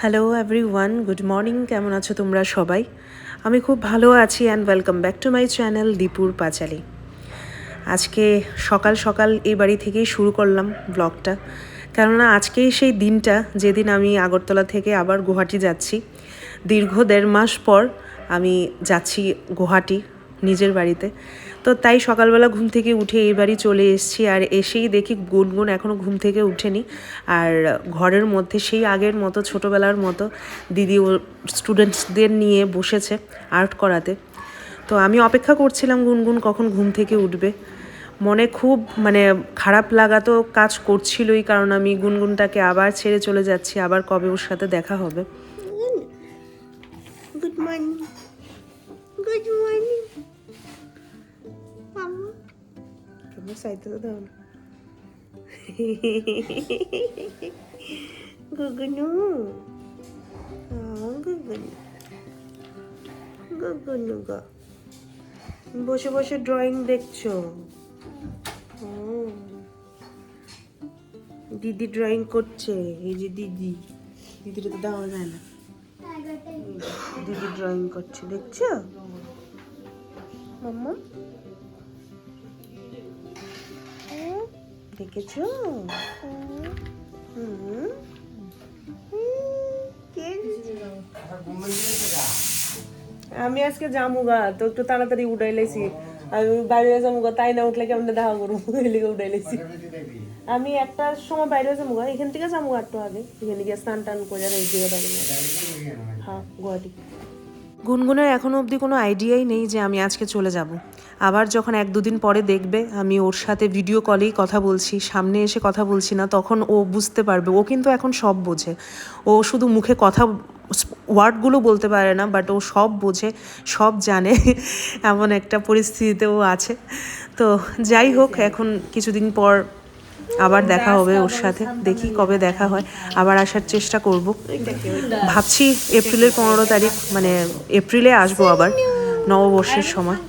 Hello every one good morning কেমন আছো তোমরা সবাই? আমি খুব ভালো আছি and welcome back to my channel দীপুর পাঁচালি আজকে সকাল সকাল এই বাড়ি থেকেই শুরু করলাম ব্লগটা কেননা আজকেই সেই দিনটা যেদিন আমি আগরতলা থেকে আবার গুয়াহাটি যাচ্ছি। দীর্ঘ দেড় মাস পর আমি যাচ্ছি গুয়াহাটি নিজের বাড়িতে। তো তাই সকালবেলা ঘুম থেকে উঠে এই বাড়ি চলে এসেছি আর এসেই দেখি গুনগুন এখনও ঘুম থেকে উঠেনি। আর ঘরের মধ্যে সেই আগের মতো, ছোটোবেলার মতো দিদি ও স্টুডেন্টসদের নিয়ে বসেছে আর্ট করাতে। তো আমি অপেক্ষা করছিলাম গুনগুন কখন ঘুম থেকে উঠবে। মনে খুব মানে খারাপ লাগা তো কাজ করছিলই, কারণ আমি গুনগুনটাকে আবার ছেড়ে চলে যাচ্ছি, আবার কবে ওর সাথে দেখা হবে। Good morning. Good কেমন চাইতে দাও না Gugunu. Oh, Gugunu. Gugunu বসে বসে ড্রয়িং দেখছ? দিদি ড্রয়িং করছে এই যে দিদি। দিদিটা তো দেওয়া যায় না। দিদি ড্রয়িং করছে দেখছ? মাম্মা দেখেছ? আমি আজকে জামুগা তো একটু তাড়াতাড়ি উঠাই লাইছি আমি বাইরে জামুগা তাই না উঠলে কেমন দেখা করব? উঠাই লাইছি আমি একটা সময় বাইরে যাব এখান থেকে যাব একটু আগে। এখানে গিয়ে স্নান টান করে হ্যাঁ গুয়াহাটি। গুনগুনের এখনও অবধি কোনো আইডিয়াই নেই যে আমি আজকে চলে যাব। আবার যখন এক দুদিন পরে দেখবে, আমি ওর সাথে ভিডিও কলেই কথা বলছি, সামনে এসে কথা বলছি না, তখন ও বুঝতে পারবে। ও কিন্তু এখন সব বোঝে। ও শুধু মুখে কথা ওয়ার্ডগুলো বলতে পারে না বাট ও সব বোঝে, সব জানে এমন একটা পরিস্থিতিতে ও আছে। তো যাই হোক, এখন কিছুদিন পর আবার দেখা হবে ওর সাথে। দেখি কবে দেখা হয়। আবার আসার চেষ্টা করব। ভাবছি এপ্রিলের পনেরো তারিখ মানে এপ্রিলে আসব আবার নববর্ষের সময়।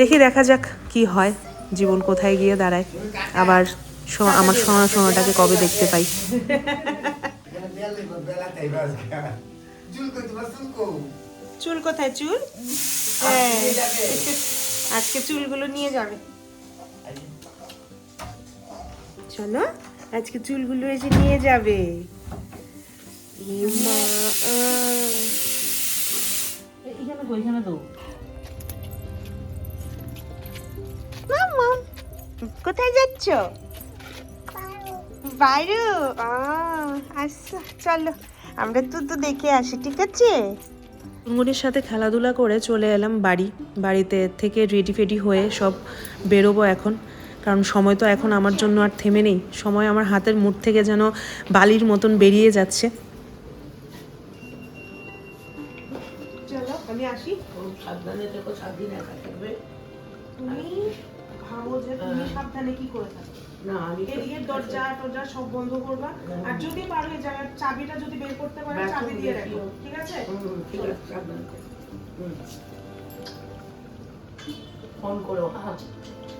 দেখি দেখা যাক কি হয়, জীবন কোথায় গিয়ে দাঁড়ায়। আবার আমার সোনা সোনাটাকে কবে দেখতে পাই। চুল কোথায়, চুল? আজকে চুলগুলো নিয়ে যাবে। চলো আজকে চুলগুলো এসে নিয়ে যাবে। কোথায় যাচ্ছ? বাইরে আচ্ছা চলো আমরা তো তো দেখে আসি ঠিক আছে? মুনির সাথে খেলাধুলা করে চলে এলাম বাড়ি। বাড়িতে থেকে রেডি ফেডি হয়ে সব বেরোবো এখন। কারণ সময় তো এখন আমার জন্য আর থেমে নেই। সময় আমার হাতের মুঠ থেকে যেন বালির মতন বেরিয়ে যাচ্ছে। চলো আমি আসি। সাবধানে দেখো সাবধানে একা থাকবে। তুমি ভাবো যে তুমি সাবধানে কি করে থাকো না আমি এদিকে দরজা টরজা সব বন্ধ করবা। আর যদি পারো এই জায়গার চাবিটা যদি বের করতে পারো চাবি দিয়ে রাখো ঠিক আছে? ঠিক আছে সাবধানে ফোন করো হ্যাঁ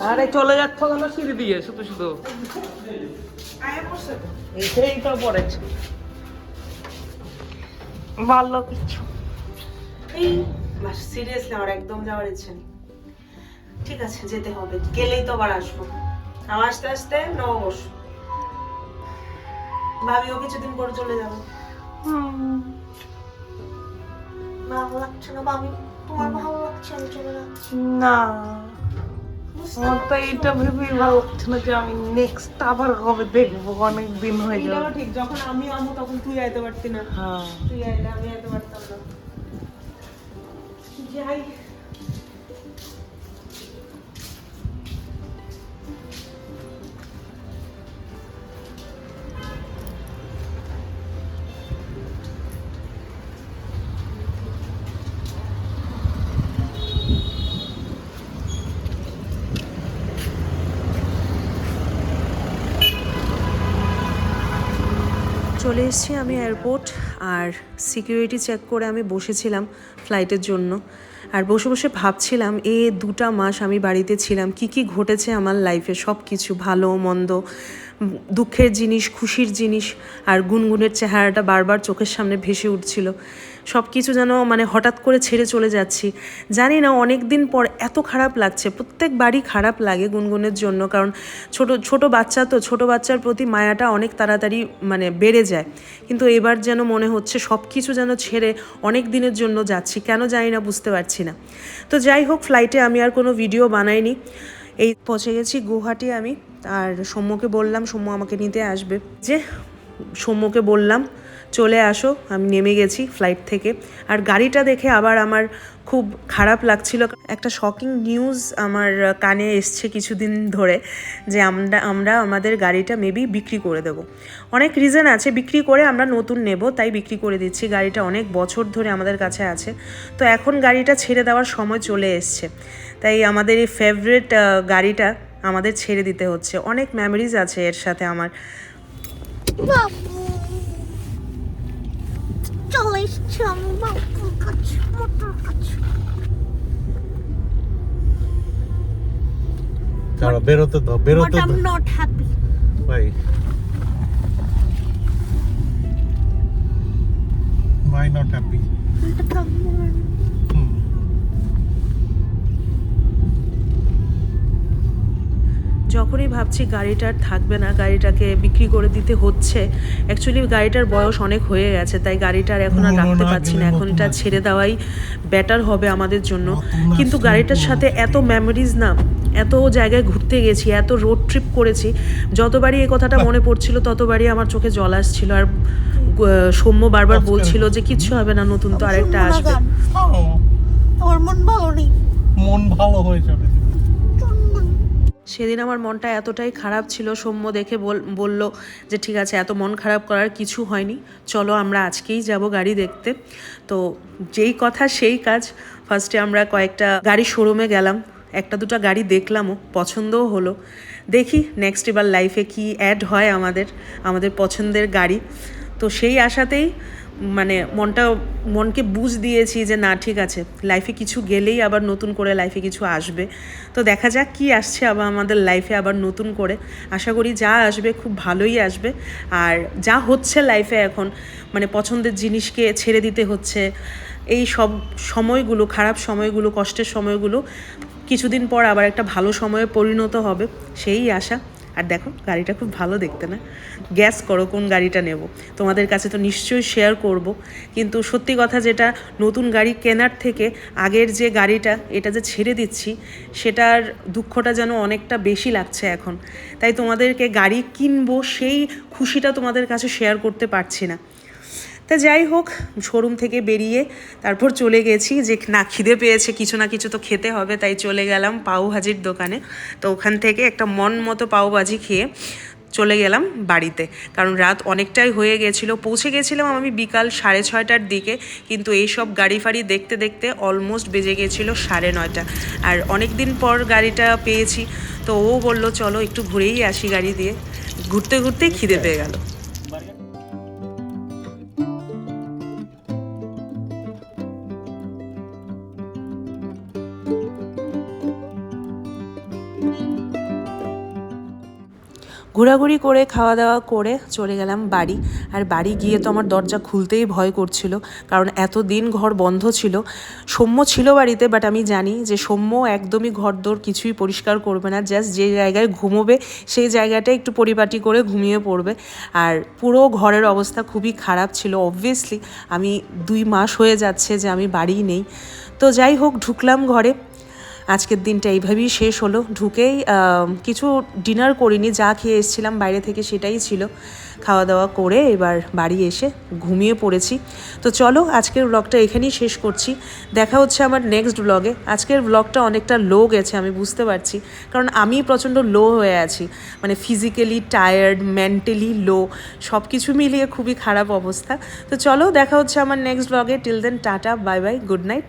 আরে চলে যাচ্ছ কেন? সিঁড়ি দিয়ে শুধু শুধু। বসে তো। পড়েছে। ভালো কিছু। এই সিরিয়াসলি আমার একদম যাওয়ার ইচ্ছে নেই। ঠিক আছে যেতে হবে। গেলেই তো আবার আসব। আমার আস্তে আস্তে নববর্ষ। ভাবিও কিছুদিন পরে চলে যাবে। ভালো লাগছে না ভাবি? তোমার ভালো লাগছে আমি চলে যাচ্ছি। না। আমার তো এইটা ভেবেই ভালো লাগছে না যে আমি নেক্সট আবার কবে দেখব? অনেক দিন হয়ে যাবে। ঠিক যখন আমি আমু তখন তুই আইতে পারতি না। হ্যাঁ। তুই আইলে আমি আইতে পারতাম না। যাই। চলে এসেছি আমি এয়ারপোর্ট আর সিকিউরিটি চেক করে আমি বসেছিলাম ফ্লাইটের জন্য। আর বসে বসে ভাবছিলাম, এ দুটা মাস আমি বাড়িতে ছিলাম, কি কি ঘটেছে আমার লাইফে সব কিছু ভালো, মন্দ দুঃখের জিনিস, খুশির জিনিস, আর গুনগুনের চেহারাটা বারবার চোখের সামনে ভেসে উঠছিল। সব কিছু যেন মানে হঠাৎ করে ছেড়ে চলে যাচ্ছি। জানি না অনেক দিন পর এত খারাপ লাগছে। প্রত্যেকবারই খারাপ লাগে গুনগুনের জন্য, কারণ ছোট ছোট বাচ্চা তো, ছোট বাচ্চার প্রতি মায়াটা অনেক তাড়াতাড়ি মানে বেড়ে যায়। কিন্তু এবার যেন মনে হচ্ছে সব কিছু যেন ছেড়ে অনেক দিনের জন্য যাচ্ছি, কেন জানি না, বুঝতে পারছি না। তো যাই হোক ফ্লাইটে আমি আর কোনো ভিডিও বানাইনি। এই পৌঁছে গেছি গুয়াহাটি আমি। আর সৌম্যকে বললাম, সৌম্য আমাকে নিতে আসবে। যে সৌম্যকে বললাম চলে আসো, আমি নেমে গেছি ফ্লাইট থেকে। আর গাড়িটা দেখে আবার আমার খুব খারাপ লাগছিল। একটা শকিং নিউজ আমার কানে এসছে কিছুদিন ধরে যে আমরা আমরা আমাদের গাড়িটা মেবি বিক্রি করে দেবো। অনেক রিজন আছে, বিক্রি করে আমরা নতুন নেব, তাই বিক্রি করে দিচ্ছি। গাড়িটা অনেক বছর ধরে আমাদের কাছে আছে। তো এখন গাড়িটা ছেড়ে দেওয়ার সময় চলে এসছে। তাই আমাদের এই ফেভারিট গাড়িটা আমাদের ছেড়ে দিতে হচ্ছে। অনেক মেমোরিজ আছে এর সাথে আমার। বাবু চলে এসছি আমি বাবুর কাছে মোটর কাছে চলো বেরোতে দাও বাট বেরোতে আই দাও। নট হ্যাপি ভাই। Why not happy? যখনই ভাবছি গাড়িটার থাকবে না গাড়িটাকে বিক্রি করে দিতে হচ্ছে অ্যাকচুয়ালি গাড়িটার বয়স অনেক হয়ে গেছে তাই গাড়িটার এখন আর রাখতে পারছি না এখন এটা ছেড়ে দেওয়াই বেটার হবে আমাদের জন্য। কিন্তু গাড়িটার সাথে এত মেমোরিজ না এত জায়গায় ঘুরতে গেছি এত রোড ট্রিপ করেছি যতবারই এই কথাটা মনে পড়ছিল ততবারই আমার চোখে জল আসছিল। আর সৌম্য বারবার বলছিল যে কিচ্ছু হবে না নতুন তো আরেকটা আসবে। আমার মন ভালো নেই। মন ভালো হয়ে যাবে। সেদিন আমার মনটা এতটাই খারাপ ছিল, সৌম্য দেখে বল, বলল যে ঠিক আছে, এত মন খারাপ করার কিছু হয়নি, চলো আমরা আজকেই যাব গাড়ি দেখতে। তো যেই কথা সেই কাজ ফার্স্টে আমরা কয়েকটা গাড়ি শোরুমে গেলাম, একটা দুটো গাড়ি দেখলামও, পছন্দও হলো। দেখি নেক্সট এবার লাইফে কি অ্যাড হয় আমাদের আমাদের পছন্দের গাড়ি। তো সেই আশাতেই মানে মনটা, মনকে বুঝ দিয়েছি যে না, ঠিক আছে লাইফে কিছু গেলেই আবার নতুন করে লাইফে কিছু আসবে। তো দেখা যাক কি আসছে আবার আমাদের লাইফে আবার নতুন করে। আশা করি যা আসবে খুব ভালোই আসবে। আর যা হচ্ছে লাইফে এখন মানে পছন্দের জিনিসকে ছেড়ে দিতে হচ্ছে, এই সব সময়গুলো, খারাপ সময়গুলো, কষ্টের সময়গুলো, কিছুদিন পর আবার একটা ভালো সময়ে পরিণত হবে, সেই আশা। আর দেখো, গাড়িটা খুব ভালো দেখতে না? গ্যাস করো কোন গাড়িটা নেব। তোমাদের কাছে তো নিশ্চয়ই শেয়ার করব, কিন্তু সত্যি কথা যেটা, নতুন গাড়ি কেনার থেকে আগের যে গাড়িটা, এটা যে ছেড়ে দিচ্ছি, সেটার দুঃখটা যেন অনেকটা বেশি লাগছে এখন। তাই তোমাদেরকে গাড়ি কিনবো, সেই খুশিটা তোমাদের কাছে শেয়ার করতে পারছি না। তা যাই হোক, শোরুম থেকে বেরিয়ে তারপর চলে গেছি যে না, খিদে পেয়েছে, কিছু না কিছু তো খেতে হবে, তাই চলে গেলাম পাও ভাজির দোকানে। তো ওখান থেকে একটা মন মতো পাওভাজি খেয়ে চলে গেলাম বাড়িতে। কারণ রাত অনেকটাই হয়ে গেছিল, পৌঁছে গেছিলাম আমি বিকাল সাড়ে ছয়টার দিকে, কিন্তু এই সব গাড়ি ফাড়ি দেখতে দেখতে অলমোস্ট বেজে গেছিল সাড়ে নয়টা। আর অনেক দিন পর গাড়িটা পেয়েছি, তো ও বলল, চলো একটু ঘুরেই আসি গাড়ি দিয়ে। ঘুরতে ঘুরতেই খিদে পেয়ে গেল। ঘোরাঘুরি করে খাওয়া দাওয়া করে চলে গেলাম বাড়ি। আর বাড়ি গিয়ে তো আমার দরজা খুলতেই ভয় করছিল, কারণ এত দিন ঘর বন্ধ ছিল। সৌম্য ছিল বাড়িতে বাট আমি জানি যে সৌম্য একদমই ঘর দোর কিছুই পরিষ্কার করবে না। জাস্ট যে জায়গায় ঘুমোবে, সেই জায়গাটা একটু পরিপাটি করে ঘুমিয়ে পড়বে। আর পুরো ঘরের অবস্থা খুবই খারাপ ছিল অবভিয়াসলি আমি দুই মাস হয়ে যাচ্ছে যে আমি বাড়িই নেই। তো যাই হোক, ঢুকলাম ঘরে। আজকের দিনটা এইভাবেই শেষ হলো। ঢুকেই কিছু ডিনার করিনি, যা খেয়ে এসেছিলাম, বাইরে থেকে সেটাই ছিল। খাওয়া দাওয়া করে এবার বাড়ি এসে ঘুমিয়ে পড়েছি। তো চলো, আজকের ব্লগটা এখানেই শেষ করছি। দেখা হচ্ছে আমার নেক্সট ব্লগে আজকের ব্লগটা অনেকটা লো গেছে, আমি বুঝতে পারছি। কারণ আমি প্রচণ্ড লো হয়ে আছি। মানে ফিজিক্যালি টায়ার্ড মেন্টালি লো সব কিছু মিলিয়ে খুবই খারাপ অবস্থা। তো চলো, দেখা হচ্ছে আমার নেক্সট ব্লগে till then tata bye bye good night